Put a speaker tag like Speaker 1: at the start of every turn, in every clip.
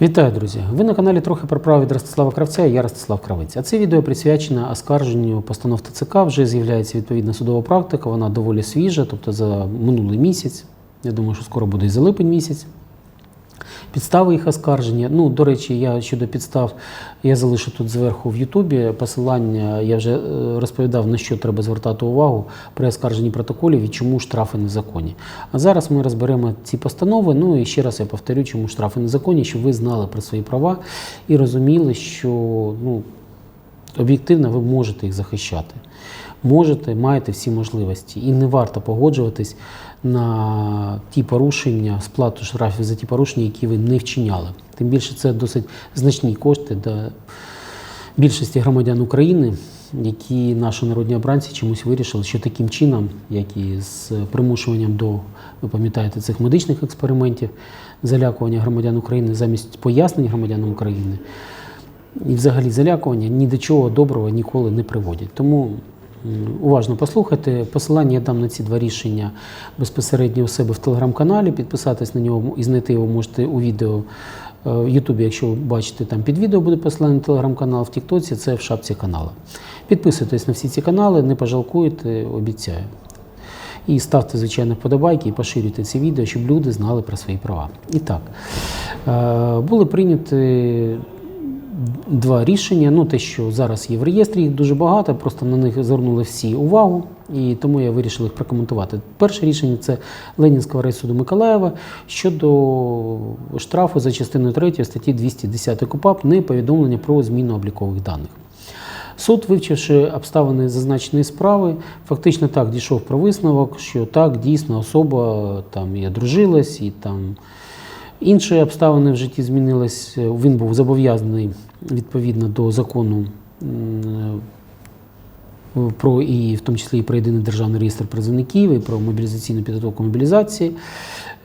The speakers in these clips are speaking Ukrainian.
Speaker 1: Вітаю, друзі! Ви на каналі трохи про право від Ростислава Кравця і я Ростислав Кравець. А це відео присвячено оскарженню постанов ТЦК. Вже з'являється відповідна судова практика, вона доволі свіжа, тобто за минулий місяць. Я думаю, що скоро буде і за липень місяць. Підстави їх оскарження. Ну, до речі, я щодо підстав я залишу тут зверху в Ютубі посилання. Я вже е, розповідав, на що треба звертати увагу при оскарженні протоколів і чому штрафи незаконні. А зараз ми розберемо ці постанови. Ну і ще раз я повторю, чому штрафи незаконні, щоб ви знали про свої права і розуміли, що ну, об'єктивно ви можете їх захищати. Можете, маєте всі можливості. І не варто погоджуватись на ті порушення, сплату штрафів за ті порушення, які ви не вчиняли. Тим більше це досить значні кошти для більшості громадян України, які наші народні обранці чомусь вирішили, що таким чином, як і з примушуванням до, ви пам'ятаєте, цих медичних експериментів, залякування громадян України замість пояснень громадянам України, і взагалі залякування ні до чого доброго ніколи не приводять. Тому уважно послухайте. Посилання я дам на ці два рішення безпосередньо у себе в телеграм-каналі. Підписатись на нього і знайти його можете у відео е, в Ютубі, якщо ви бачите, там під відео буде посилання на телеграм-канал, в Тіктоці це в шапці каналу. Підписуйтесь на всі ці канали, не пожалкуєте, обіцяю. І ставте, звичайно, вподобайки і поширюйте ці відео, щоб люди знали про свої права. І так, е, були прийняті два рішення. Ну, те, що зараз є в реєстрі, їх дуже багато, просто на них звернули всі увагу, і тому я вирішив їх прокоментувати. Перше рішення це Ленінського райсуду Миколаєва щодо штрафу за частиною 3 статті 210 КУПАП не повідомлення про зміну облікових даних. Суд, вивчивши обставини зазначеної справи, фактично так дійшов про висновок, що так дійсно особа там і одружилась, і там інші обставини в житті змінились. Він був зобов'язаний відповідно до закону про і в тому числі і про єдиний державний реєстр призовників, і про мобілізаційну підготовку мобілізації.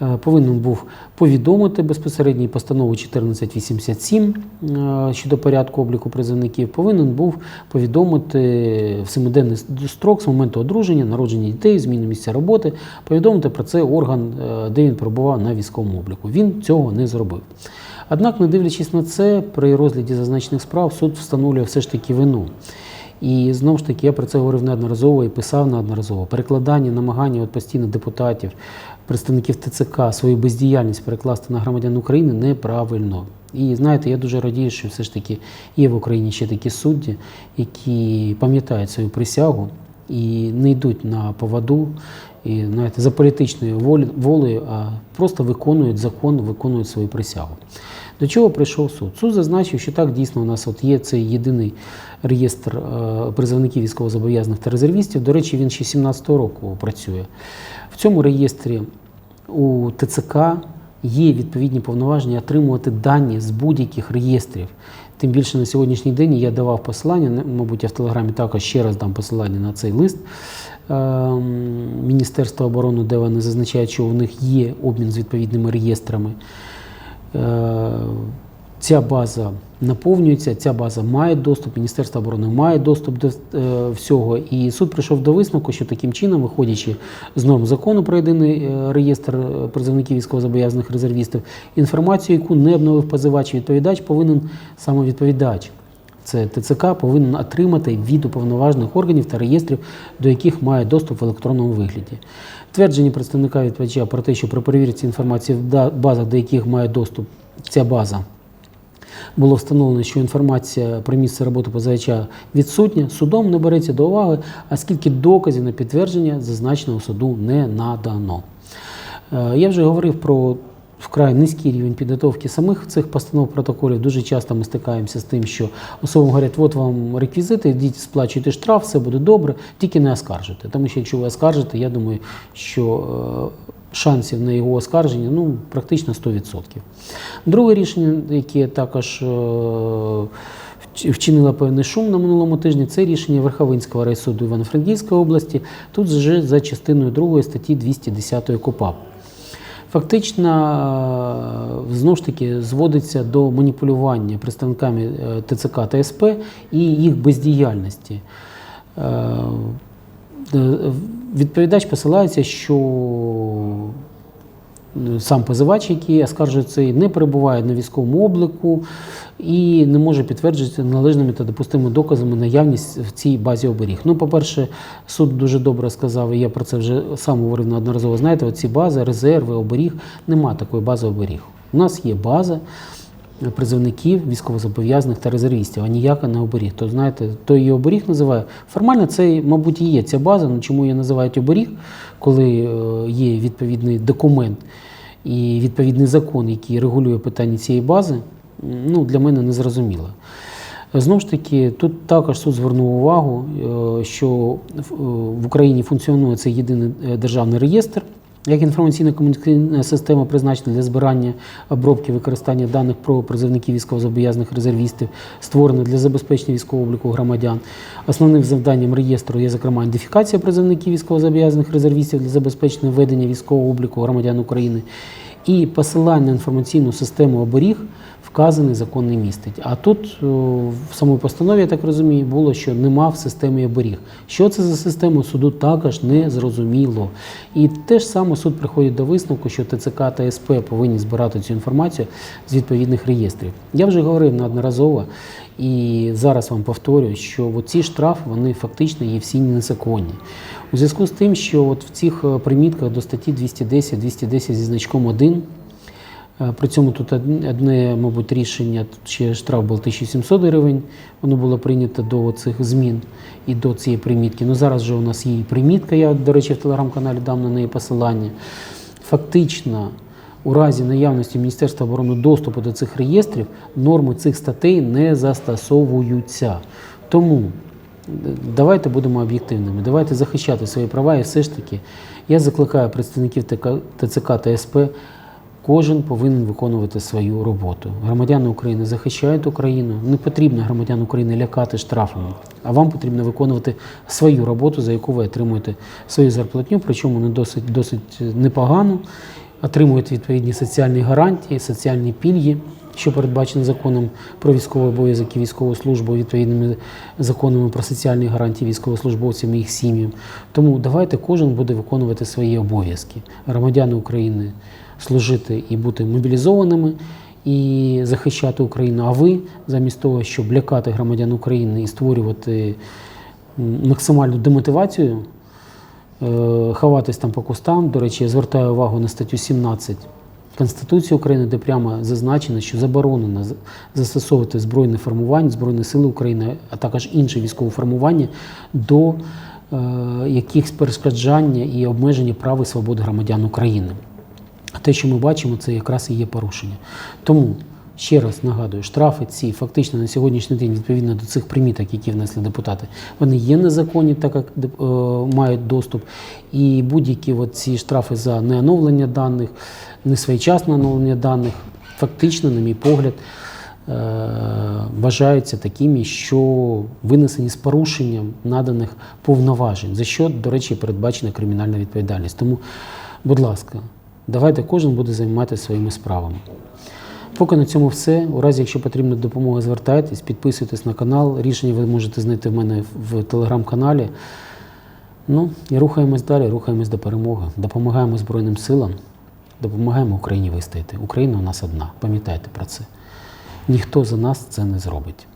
Speaker 1: Е, Повинен був повідомити безпосередньо постанову 1487 е, щодо порядку обліку призовників. Повинен був повідомити в семиденний строк з моменту одруження, народження дітей, зміни місця роботи, повідомити про це орган, е, де він перебував на військовому обліку. Він цього не зробив. Однак, не дивлячись на це, при розгляді зазначених справ суд встановлює все ж таки вину. І знову ж таки, я про це говорив неодноразово і писав неодноразово. Перекладання, намагання от постійно депутатів, представників ТЦК свою бездіяльність перекласти на громадян України неправильно. І знаєте, я дуже радію, що все ж таки є в Україні ще такі судді, які пам'ятають свою присягу і не йдуть на поводу і знаєте, за політичною волею, а просто виконують закон, виконують свою присягу. До чого прийшов суд? Суд зазначив, що так дійсно у нас от є цей єдиний реєстр е, призовників військовозобов'язаних та резервістів. До речі, він ще 17-го року працює. В цьому реєстрі у ТЦК є відповідні повноваження отримувати дані з будь-яких реєстрів. Тим більше на сьогоднішній день я давав посилання, мабуть, я в Телеграмі також ще раз дам посилання на цей лист ем, Міністерства оборони, де вони зазначають, що у них є обмін з відповідними реєстрами. Е, Ця база наповнюється, ця база має доступ, Міністерство оборони має доступ до е, всього. І суд прийшов до висновку, що таким чином, виходячи з норм закону про єдиний е, реєстр призовників військовозобов'язаних резервістів, інформацію, яку не обновив позивач відповідач, повинен саме відповідач. Це ТЦК повинен отримати від уповноважених органів та реєстрів, до яких має доступ в електронному вигляді. Твердження представника відповідача про те, що при перевірці інформації в базах, до яких має доступ ця база, було встановлено, що інформація про місце роботи позивача відсутня, судом не береться до уваги, оскільки доказів на підтвердження зазначеного суду не надано. Е, Я вже говорив про вкрай низький рівень підготовки самих цих постанов протоколів. Дуже часто ми стикаємося з тим, що особам говорять, от вам реквізити, йдіть, сплачуйте штраф, все буде добре, тільки не оскаржуйте. Тому що якщо ви оскаржите, я думаю, що е, шансів на його оскарження ну, практично 100%. Друге рішення, яке також е, вч- вчинило певний шум на минулому тижні, це рішення Верховинського райсуду Івано-Франківської області, тут вже за частиною 2 статті 210 КУПАП. Фактично, е, знову ж таки, зводиться до маніпулювання представниками е, ТЦК та СП і їх бездіяльності. Е, Відповідач посилається, що сам позивач, який оскаржує цей, не перебуває на військовому обліку і не може підтверджувати належними та допустимими доказами наявність в цій базі оберіг. Ну, по-перше, суд дуже добре сказав, і я про це вже сам говорив неодноразово. Знаєте, оці бази, резерви, оберіг, нема такої бази оберіг. У нас є база призовників, військовозобов'язаних та резервістів, а ніяка не оберіг. То знаєте, то її оберіг називає. Формально це, мабуть, і є ця база. Ну чому її називають оберіг, коли е, є відповідний документ і відповідний закон, який регулює питання цієї бази, ну для мене не зрозуміло. Знову ж таки, тут також суд звернув увагу, е, що в- е, Україні функціонує цей єдиний державний реєстр, як інформаційно-комунікаційна система призначена для збирання, обробки, використання даних про призовників військовозобов'язаних резервістів, створена для забезпечення військового обліку громадян. Основним завданням реєстру є, зокрема, ідентифікація призовників військовозобов'язаних резервістів для забезпечення ведення військового обліку громадян України і посилання на інформаційну систему оберіг вказаний закон не містить. А тут в самій постанові, я так розумію, було, що нема в системі оберіг. Що це за система, суду також не зрозуміло. І те ж саме суд приходить до висновку, що ТЦК та СП повинні збирати цю інформацію з відповідних реєстрів. Я вже говорив неодноразово і зараз вам повторюю, що ці штрафи вони фактично є всі незаконні. У зв'язку з тим, що от в цих е, примітках до статті 210, 210 зі значком 1 Е, При цьому тут одне, мабуть, рішення, ще штраф був 1700 гривень, воно було прийнято до цих змін і до цієї примітки. Ну зараз вже у нас є і примітка, я, до речі, в телеграм-каналі дам на неї посилання. Фактично, у разі наявності Міністерства оборони доступу до цих реєстрів, норми цих статей не застосовуються. Тому е, давайте будемо об'єктивними, давайте захищати свої права і все ж таки я закликаю представників ТЦК та СП Кожен повинен виконувати свою роботу. Громадяни України захищають Україну. Не потрібно громадян України лякати штрафами, а вам потрібно виконувати свою роботу, за яку ви отримуєте свою зарплатню, причому не досить досить непогано. Отримуєте відповідні соціальні гарантії, соціальні пільги, що передбачено законом про військовий обов'язок і військову службу, відповідними законами про соціальні гарантії військовослужбовцям і їх сім'ям. Тому давайте кожен буде виконувати свої обов'язки. Громадяни України служити і бути мобілізованими і захищати Україну. А ви, замість того, щоб лякати громадян України і створювати максимальну демотивацію, е, ховатись там по кустам. До речі, я звертаю увагу на статтю 17 Конституції України, де прямо зазначено, що заборонено застосовувати збройне формування, Збройні сили України, а також інші військові формування до е, якихось перешкоджання і обмеження прав і свобод громадян України. Те, що ми бачимо, це якраз і є порушення. Тому ще раз нагадую, штрафи ці фактично на сьогоднішній день, відповідно до цих приміток, які внесли депутати, вони є незаконні, так як е, мають доступ. І будь-які ці штрафи за неоновлення даних, несвоєчасне оновлення даних, фактично, на мій погляд, е, вважаються такими, що винесені з порушенням наданих повноважень, за що, до речі, передбачена кримінальна відповідальність. Тому, будь ласка, давайте кожен буде займатися своїми справами. Поки на цьому все. У разі, якщо потрібна допомога, звертайтесь, підписуйтесь на канал. Рішення ви можете знайти в мене в телеграм-каналі. Ну і рухаємось далі, рухаємось до перемоги. Допомагаємо Збройним силам, допомагаємо Україні вистояти. Україна у нас одна. Пам'ятайте про це. Ніхто за нас це не зробить.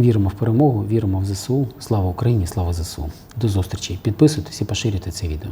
Speaker 1: Віримо в перемогу, віримо в ЗСУ. Слава Україні, слава ЗСУ. До зустрічі. Підписуйтесь і поширюйте це відео.